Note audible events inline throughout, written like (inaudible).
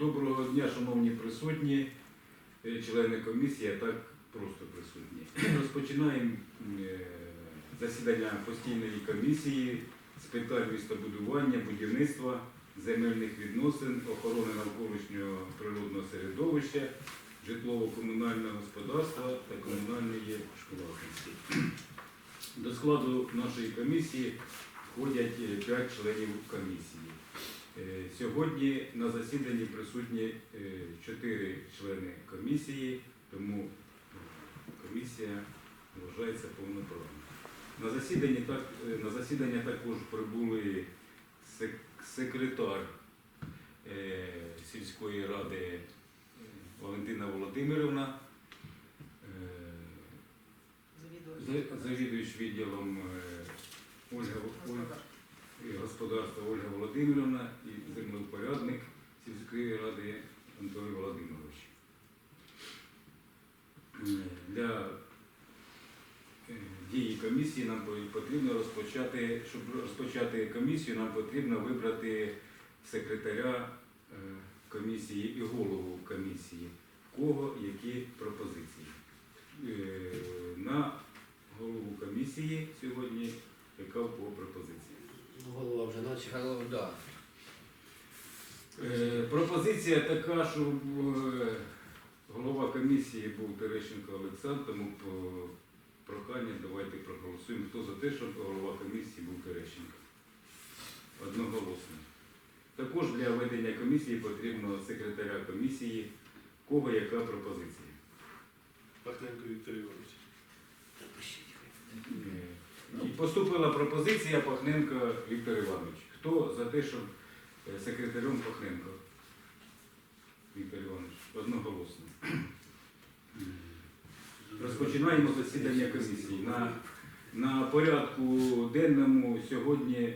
Доброго дня, шановні присутні, е, члени комісії, а так просто присутні. Розпочинаємо е, засідання постійної комісії з питань містобудування, будівництва, земельних відносин, охорони навколишнього природного середовища, житлово-комунального господарства та комунальної власності. До складу нашої комісії входять 5 членів комісії. Е, Сьогодні на засіданні присутні 4 члени комісії, тому е, комісія вважається повноправною. На засіданні так, е, на засідання також прибули секретар е, сільської ради е, Валентина Володимирівна, е, завідувач відділом е, Ольга, Ольга і господарства Ольга Володимирівна і землевпорядник сільської ради Антон Володимирович. Е, Для е, дії комісії нам потрібно розпочати, щоб розпочати комісію, нам потрібно вибрати секретаря е, комісії і голову комісії. Кого які пропозиції. На голову комісії сьогодні яка в кого пропозиція? Голова вже наче. Голова, да. Е, Пропозиція така, щоб е, голова комісії був Терещенко Олександр, тому по прохання давайте проголосуємо. Хто за те, щоб голова комісії був Терещенко? Одноголосно. Також для ведення комісії потрібно секретаря комісії. В Кого яка пропозиція? Пахненко Віктор Іванович. Поступила пропозиція Пахненко Віктор Іванович. Хто за те, щоб е, секретарем Пахненко? Віктор Іванович, одноголосно. Розпочинаємо засідання комісії. На, на порядку денному сьогодні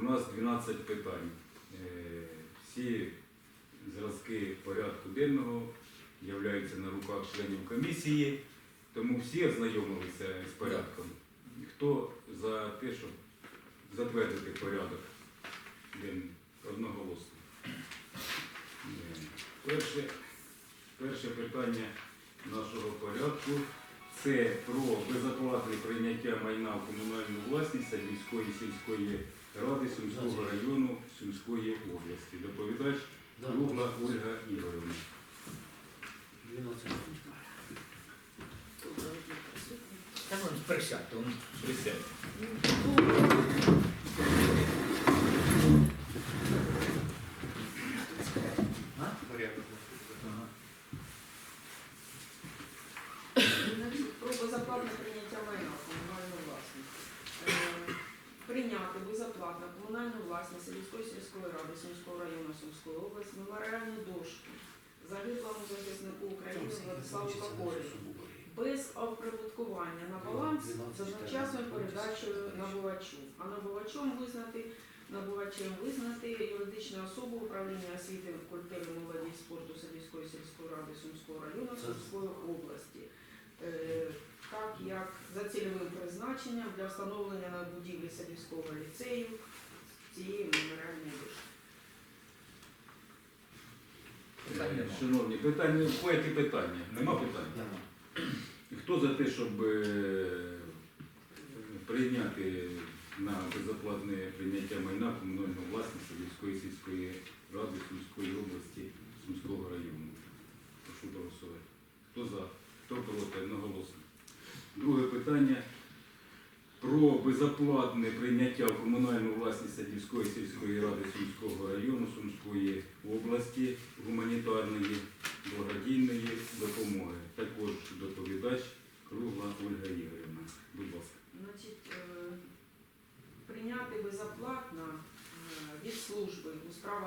у нас 12 питань. Е, Всі зразки порядку денного являються на руках членів комісії, тому всі ознайомилися з порядком. Хто за те, щоб затвердити порядок денний? Одноголосно. Перше, перше питання нашого порядку це про безоплатне прийняття майна в комунальну власність Садівської сільської ради Сумського району Сумської області. Доповідач Да, Кругла Ольга Ігорівна. 12. Та ну присядьте, он Присядьте. А? Порядок. Ага. Про безоплатне прийняття майна в комунальну власність. Е, Прийняти безоплатно комунальну власність Сільської сільської ради Сумського району Сумської області меморіальну дошку загиблому захиснику України Владиславу Кокорі без оприбуткування на баланс з одночасною передачею набувачу, а набувачом визнати набувачем визнати юридичну особу управління освіти, культури, молоді і спорту Садівської сільської ради Сумського району Сумської області. Е, Так як за цільовим призначенням для встановлення на будівлі Садівського ліцею цієї меморіальної дошки. Питань нема. Шановні, питання, які питання? Нема питань? Нема. Хто за те, щоб е, прийняти на безоплатне прийняття майна в комунальну власність сільської ради Сумської області Сумського району? Прошу голосувати. Хто за? Хто проти? Одноголосно. Друге питання. Про безоплатне прийняття в комунальну власність Садівської сільської ради Сумського району Сумської області гуманітарної благодійної допомоги. Також доповідач Кругла Ольга Ігорівна. Будь ласка. Значить, е, прийняти безоплатно е, від служби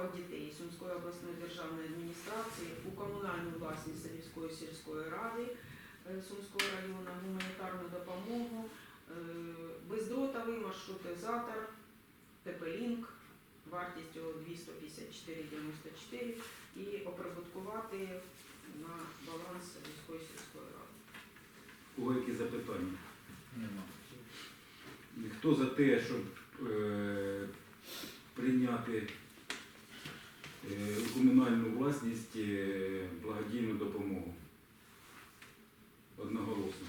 у дітей Сумської обласної державної адміністрації у комунальну власність Садівської сільської ради е, Сумського району гуманітарну допомогу, е, бездротовий маршрутизатор ТП-Лінк вартістю 254,94 і оприбуткувати на баланс Садівської сільської ради. Кого які запитання? Нема. Хто за те, щоб е, прийняти У комунальну власність е, благодійну допомогу. Одноголосно.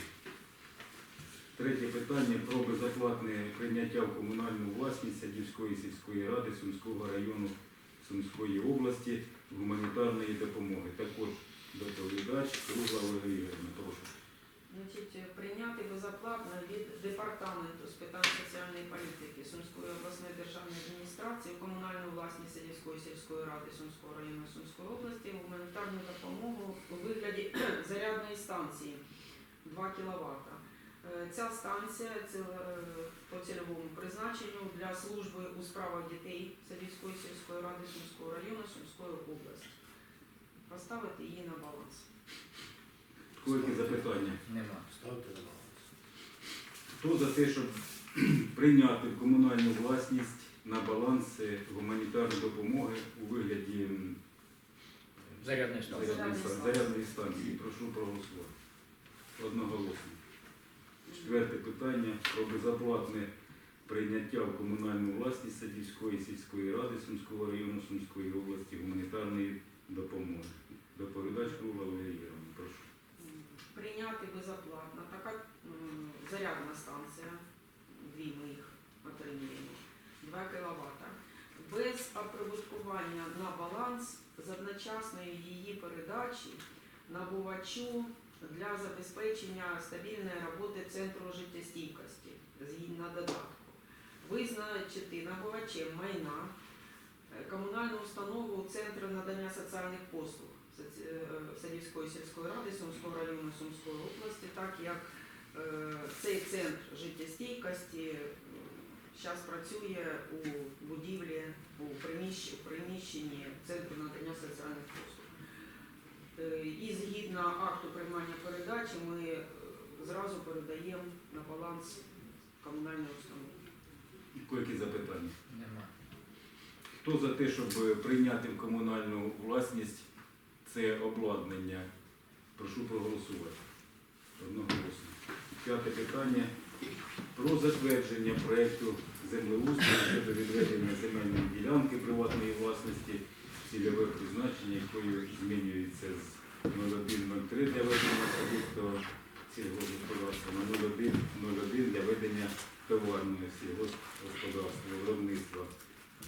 Третє питання про безоплатне прийняття в комунальну власність Садівської сільської ради Сумського району Сумської області гуманітарної допомоги. Також доповідач Кругла Олега Ігорівна. Прошу. Значить, прийняти безоплатно від департаменту з питань соціальної політики Сумської обласної державної адміністрації в комунальну власність Садівської сільської ради Сумського району Сумської області гуманітарну допомогу у вигляді (clears throat) зарядної станції 2 кВт. Ця станція це е, по цільовому призначенню для служби у справах дітей Садівської сільської ради Сумського району Сумської області. Поставити її на баланс. Які запитання? Нема. Ставте на баланс. Хто за те, щоб (clears throat) прийняти в комунальну власність на баланс е, гуманітарну допомогу у вигляді Зарядний стол. зарядної ста- станції. зарядної станції? Прошу проголосувати. Одноголосно. Четверте питання про безоплатне прийняття в комунальну власність Садівської сільської ради Сумського району Сумської області гуманітарної допомоги. Доповідач Кругла Ігорівна. Прошу. Прийняти безоплатно. Така зарядна станція, дві ми їх отримуємо, 2 кВт. Без оприбуткування на баланс з одночасної її передачі набувачу для забезпечення стабільної роботи Центру життєстійкості згідно додатку. Визначити набувачем майна е, комунальну установу Центру надання соціальних послуг е, Садівської сільської ради Сумського району Сумської області, так як е, цей центр життєстійкості зараз працює у будівлі, у приміщенні Центру надання соціальних послуг. Е, І згідно акту приймання передачі ми зразу передаємо на баланс комунальної установи. Які запитання? Нема. Хто за те, щоб прийняти в комунальну власність це обладнання? Прошу проголосувати. Одноголосно. П'яте питання про затвердження проєкту землеустрою щодо відведення земельної ділянки приватної власності, цільове призначення якої змінюється з 0103 для ведення особистого сільгосподарства на 0101 для ведення товарного сільгосподарства виробництва.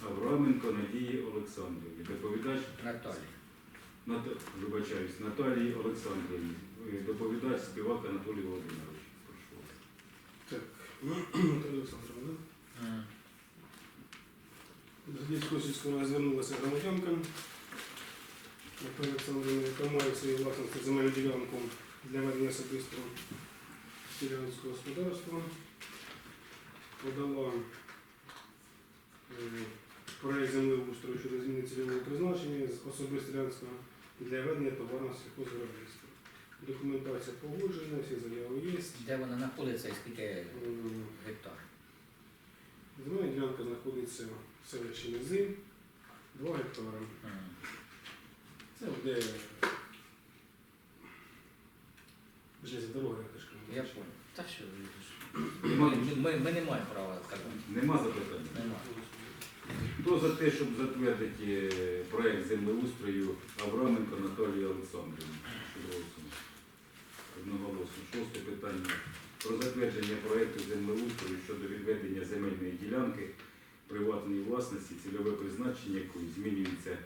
Авраменко Надії Олександровні. Доповідач Наталі. Нат... вибачаюсь, Наталії Олександровні. Е, Доповідач співак Анатолій Володимирович. Прошу вас. Так, (clears throat) Наталія Олександровна, да? До сільської ради звернулася громадянка. Наталія Олександровна, яка має в своїй земельну ділянку для ведення особистого селянського господарства. Подала проект землеустрою щодо зміни цільового призначення з особисто для ведення товарного сільхозвиробництва. Документація погоджена, всі заяви є. Де вона знаходиться і скільки гектар? Земельна ділянка знаходиться в селищі Низи, 2 гектари. М. Це де железна дорога, я теж Я понял. Та що ви. (clears throat) Ми, ми, ми не маємо права казати. Нема запитань? Нема. Хто за те, щоб затвердити е, проект землеустрою Авраменко Наталії Олександрівні? Одноголосно. Шосте питання. Про затвердження проекту землеустрою щодо відведення земельної ділянки приватної власності, цільове призначення якої змінюється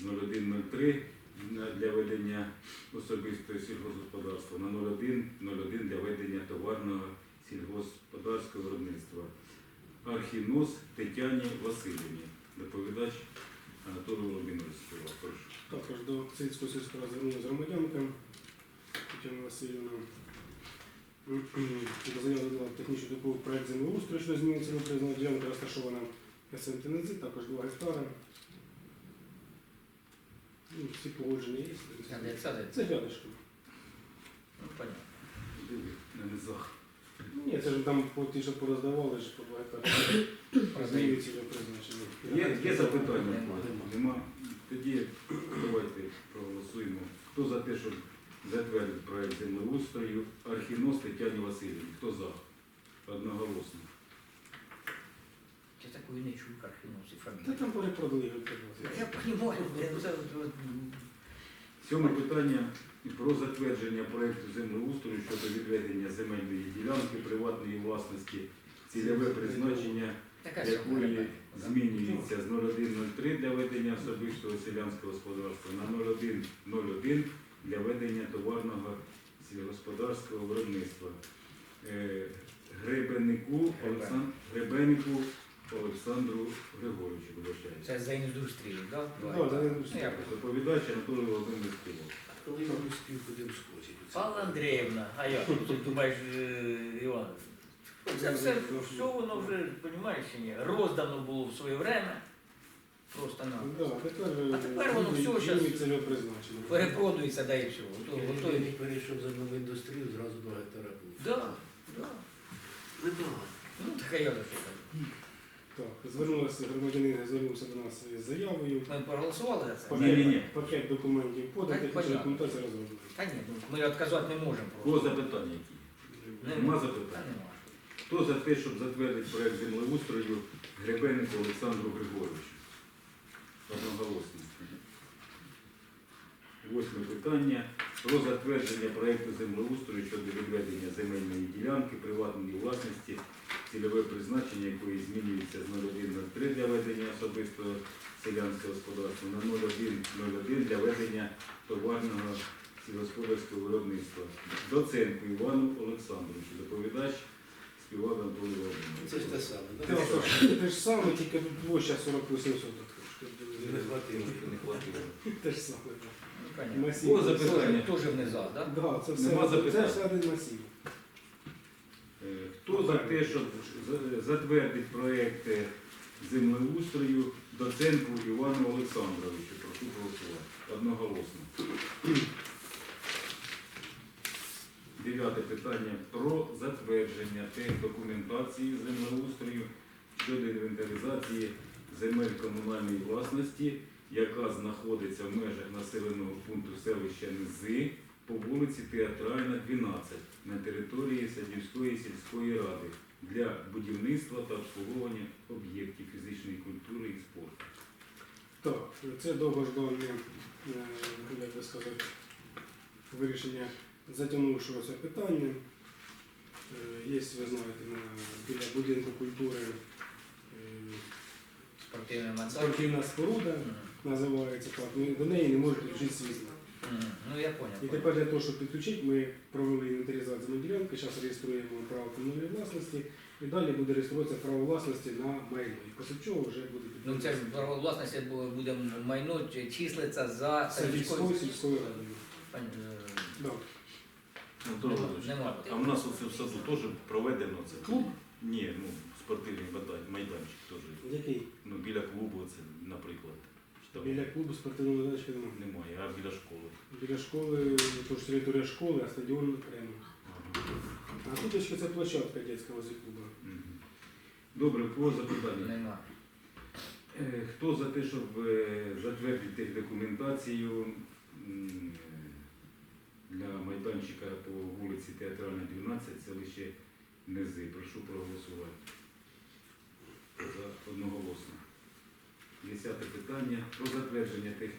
з 0103 для ведення особистого сільгосподарства на 0101 для ведення товарного сільгосподарського виробництва. Архінос Тетяні Васильівні. Доповідач Анатолій Володимирович. Прошу. Також до сільської ради звернулася громадянка Тетяна Васильівна. До заяви додала технічну допомогу проект землеустрою щодо зміни цільового призначення. Ділянка розташована в СМТ Низи, також 2 гектари. Ну, Всі погоджені є. Це рядышком. Ну, понятно. Диви, на низах. Ні, це ж там ті, що пороздавали, ж по 2 гектари. Зміни цільового призначення. Є, є запитання? Нема. Тоді давайте проголосуємо. Хто за те, щоб затвердити проект землеустрою Архінос Тетяні Васильівні? Хто за? Одноголосно. Так такої не чую Кархінус і Та там перепродали його. Я блін, це от- от, м, Сьоме питання про затвердження проекту землеустрою щодо відведення земельної ділянки приватної власності, цільове призначення якої змінюється з 0103 для ведення особистого селянського господарства на 0101 для ведення товарного сільськогосподарського виробництва. Е, Гребеннику Олександру, Гребеннику Олександру Григоровичу, вибачаюся. Це за індустрію, так? Да, за індустрію. Доповідач Анатолій Володимирович Кивов. Коли я не спів, будемо скочити. Павла Андріївна, а як? Ти думаєш, е, Іван? Це все, все воно вже, розумієш, ні? Роздано було в своє время. Просто на. Да, тепер, А тепер воно все люди. Перепродується, да і Я готові. не перейшов за нову індустрію, зразу до гектара був. Да, да. Небагато. Ну, так я що кажу. Так, звернулася громадянин, звернувся до нас із заявою. Ми проголосували за це? Пакет, Ні-ні-ні. пакет документів подати, Так, технічна понятно. документація розроблена. Та ні, ну, ми відказати не можемо Кого просто. запитання які? Нема. Та запитань? Хто за те, щоб затвердити проект землеустрою Гребеннику Олександру Григоровичу? Одноголосно. Восьме питання. Про затвердження проекту землеустрою щодо відведення земельної ділянки приватної власності, цільове призначення якої змінюється з 0103 для ведення особистого селянського господарства на 0101 для ведення товарного сільськогосподарського виробництва. Доценку Івану Олександровичу. Доповідач співав Анатолій Володимирович. Це ж те саме. да? Те ж- Те ж саме, тільки тут площа 48 соток. Не хватило. Не хватило. Те ж саме. так. Ну. Масів. Кого запитання? Теж внизу, так? Да, це все, Нема це все один масів. Е, Хто за те, щоб за- затвердити е, землеустрою Доценку Івану Олександровичу? Прошу голосувати. Одноголосно. Дев'яте питання про затвердження техдокументації землеустрою щодо інвентаризації земель комунальної власності, яка знаходиться в межах населеного пункту селища Низи по вулиці Театральна, 12 на території Садівської сільської ради для будівництва та обслуговування об'єктів фізичної культури і спорту. Так, це довгождане, як би сказати, вирішення затягнувшогося питання. Е, Є, ви знаєте, на, біля будинку культури е, спортивна споруда. Називається так. Ми до неї не можуть підключити світло. Мгм. Ну я понял. І тепер для того, щоб підключити, ми провели інвентаризацію земельної ділянки, зараз реєструємо право комунальної власності, і далі буде реєструватися право власності на майно. І після чого вже буде Ну це ж право власності бу- буде майно чи- числиться за Садівською сільською радою. Е, Да. Анатолій Володимирович, Нема. а в нас оце в саду теж проведено це? Клуб? Ні, ну спортивний бада- майданчик теж. Який? Ну біля клубу це, наприклад. Біля клубу спортивного майданчика немає. немає, а біля школи. Біля школи, тож територія школи, а стадіон окремо. А тут ще це площадка дитяча возле клубу. Добре, кого запитання? Нема. Е, Хто за те, щоб е, затвердити документацію м, для майданчика по вулиці Театральна, 12, селище Низи? Прошу проголосувати. За одноголосно. Десяте питання про затвердження тих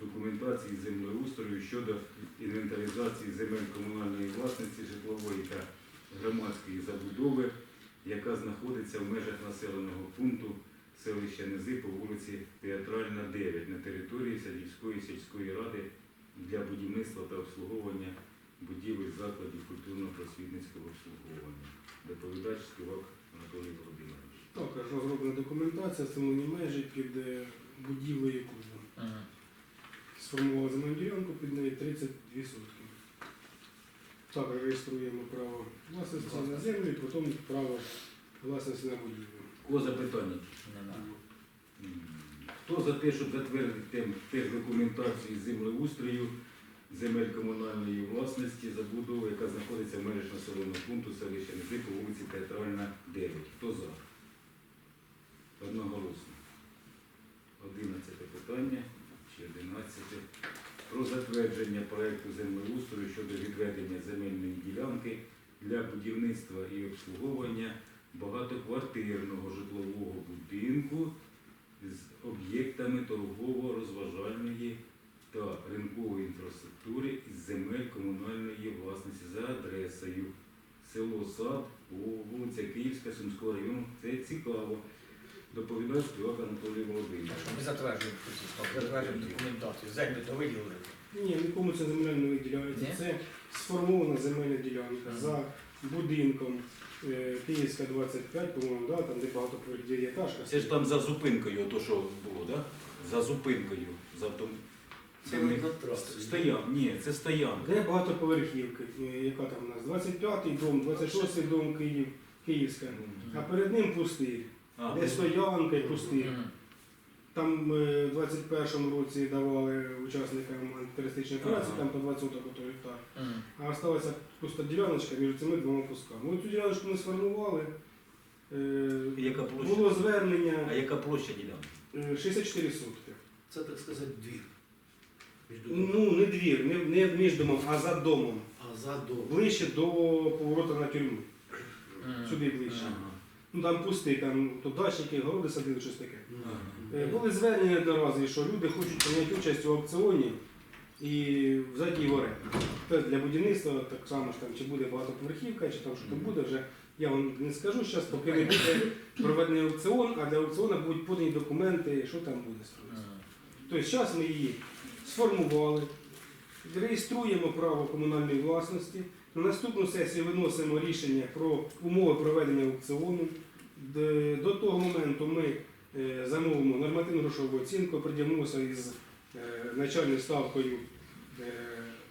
документації землеустрою щодо інвентаризації земель комунальної власності житлової та громадської забудови, яка знаходиться в межах населеного пункту селища Низи по вулиці Театральна, 9 на території Садівської сільської ради для будівництва та обслуговування будівель закладів культурно-просвітницького обслуговування. Доповідач співак Анатолій Володимирович. Також розроблена документація, встановлені межі під е, будівлею клубу. Мгм. Сформували земельну ділянку під неї 32 сотки. Також реєструємо право власності на землю і потім право власності на будівлю. Кого запитання? Нема. Хто за те, щоб затвердити тем- техдокументацію землеустрою земель комунальної власності забудови, яка знаходиться в межах населеного пункту селища Низи по вулиці Театральна, 9? Хто за? Одноголосно. Одинадцяте питання чи одинадцяте. Про затвердження проекту землеустрою щодо відведення земельної ділянки для будівництва і обслуговування багатоквартирного житлового будинку з об'єктами торгово-розважальної та ринкової інфраструктури із земель комунальної власності за адресою село Сад, вулиця Київська, Сумського району. Це цікаво. Доповідає співак Анатолій Володимирович. Ми затверджуємо затверджуємо документацію. Землю то виділили. Ні, нікому це земля не виділяється. Ні? Це сформована земельна ділянка за будинком е, Київська 25, по-моєму, да, там де багатоповерхів'ятажка. Це ж там за зупинкою, то що було, да? За зупинкою. За авто... Це не. Стоян. Ні, це стоянка. Де багатоповерхівки, е, яка там у нас? 25-й дом, 26-й дом Київ, Київська. А перед ним пустир. А, Де стоянка і пустир. Там е, в 21-му році давали учасникам антитерористичної операції, Ага. там по 20 соток ото гектар. Мгм. А осталася пуста діляночка між цими двома кусками. Ось цю діляночку ми сформували. Е, Яка площа? Було А звернення яка площа ділянки? е, 64 сотки. Це, так сказати, двір. Між домом. Ну, не двір, не, не між домом, а за домом. А за дом. Ближче до поворота на тюрму. Мгм. Сюди ближче. Ага. Ну там пусти, там то дачники, городи садили, щось таке. Ага. Е, Були звернення одноразові, що люди хочуть прийняти участь у аукціоні і взяти її в оренду. Для будівництва так само ж там, чи буде багатоповерхівка, чи там що там буде вже. Я вам не скажу зараз, поки не буде проведений аукціон, а для аукціону будуть подані документи, що там буде строїтися. Тобто зараз ми її сформували, реєструємо право комунальної власності. На наступну сесію виносимо рішення про умови проведення аукціону. До того моменту ми е, замовимо нормативну грошову оцінку, приділимося із е, начальною ставкою е,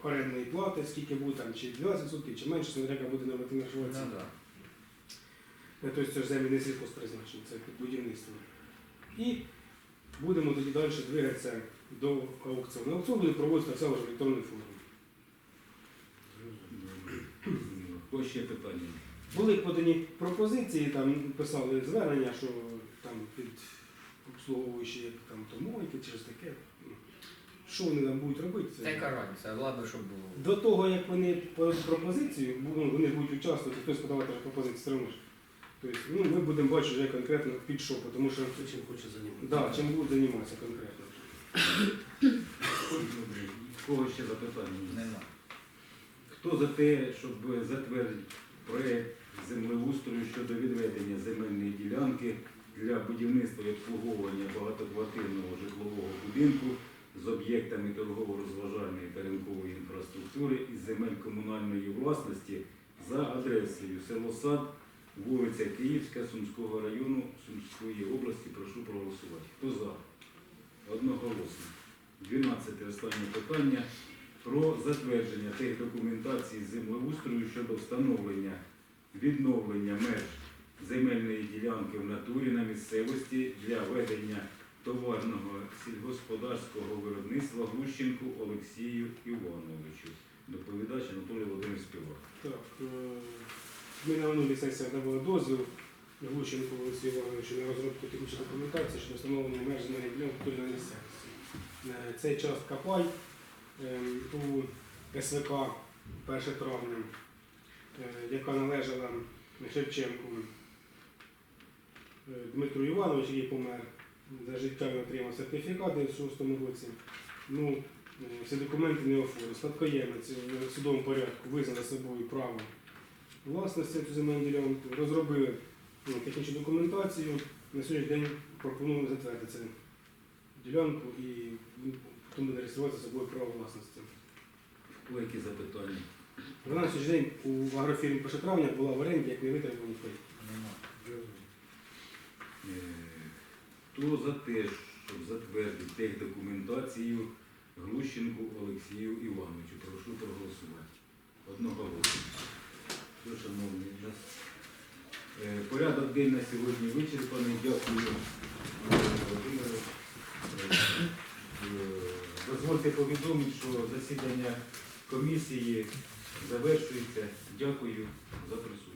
орендної плати, скільки буде там, чи 20%, чи менше, яка буде нормативна грошова Ну, оцінка. Тобто це ж землі не сільхозпризначення, це під будівництво. І будемо тоді далі двигатися до аукціону. Аукціон буде проводитися так само ж в електронній формі. Ще питання? Були подані пропозиції, там писали звернення, що там під обслуговуючі як там то мойки чи щось таке. Що вони там будуть робити? це- яка разниця, ладно, щоб було. До того, як вони подадуть пропозицію, ну, вони будуть участвувати, хтось подавати пропозицію, все одно. Тобто, ну, ми будемо бачити вже конкретно під що, тому що чим хоче займатися. да, чим будуть займатися конкретно. Кого ще запитання? Нема. Хто за те, щоб затвердити проект землеустрою щодо відведення земельної ділянки для будівництва і обслуговування багатоквартирного житлового будинку з об'єктами торгово-розважальної та ринкової інфраструктури із земель комунальної власності за адресою село Сад, вулиця Київська, Сумського району, Сумської області. Прошу проголосувати. Хто за? Одноголосно. 12 останнє питання про затвердження тих документацій землеустрою щодо встановлення відновлення меж земельної ділянки в натурі на місцевості для ведення товарного сільгосподарського виробництва Глущенку Олексію Івановичу. Доповідач Анатолій Володимир Співак. Так, е, ми на минулій сесії давали дозвіл Глущенку Олексію Івановичу на розробку технічної документації щодо встановлення меж земельних ділянок культурної місцевості. Е, Цей час Капай е, у СВК 1 травня, е, яка належала Шевченку е, Дмитру Івановичу, який помер. За життя він отримав сертифікат у 96-му році. Ну, всі документи не оформили. Спадкоємець в судовому порядку визнав за собою право власності цю земельну ділянку, розробили технічну документацію. На сьогоднішній день пропонуємо затвердити цю ділянку і потім буде реєструвати за собою право власності. У які запитання? На сьогоднішній день у агрофірмі 1 травня була в оренді, як не витримані паї. Нема. Е, Хто за те, щоб затвердити тех документацію Глущенку Олексію Івановичу? Прошу проголосувати. Одноголосно. Шановні, нас порядок день на сьогодні вичерпаний. Дякую, Анатолію Володимировичу. Е, е, Дозвольте повідомити, що засідання комісії завершується. Дякую за присутність.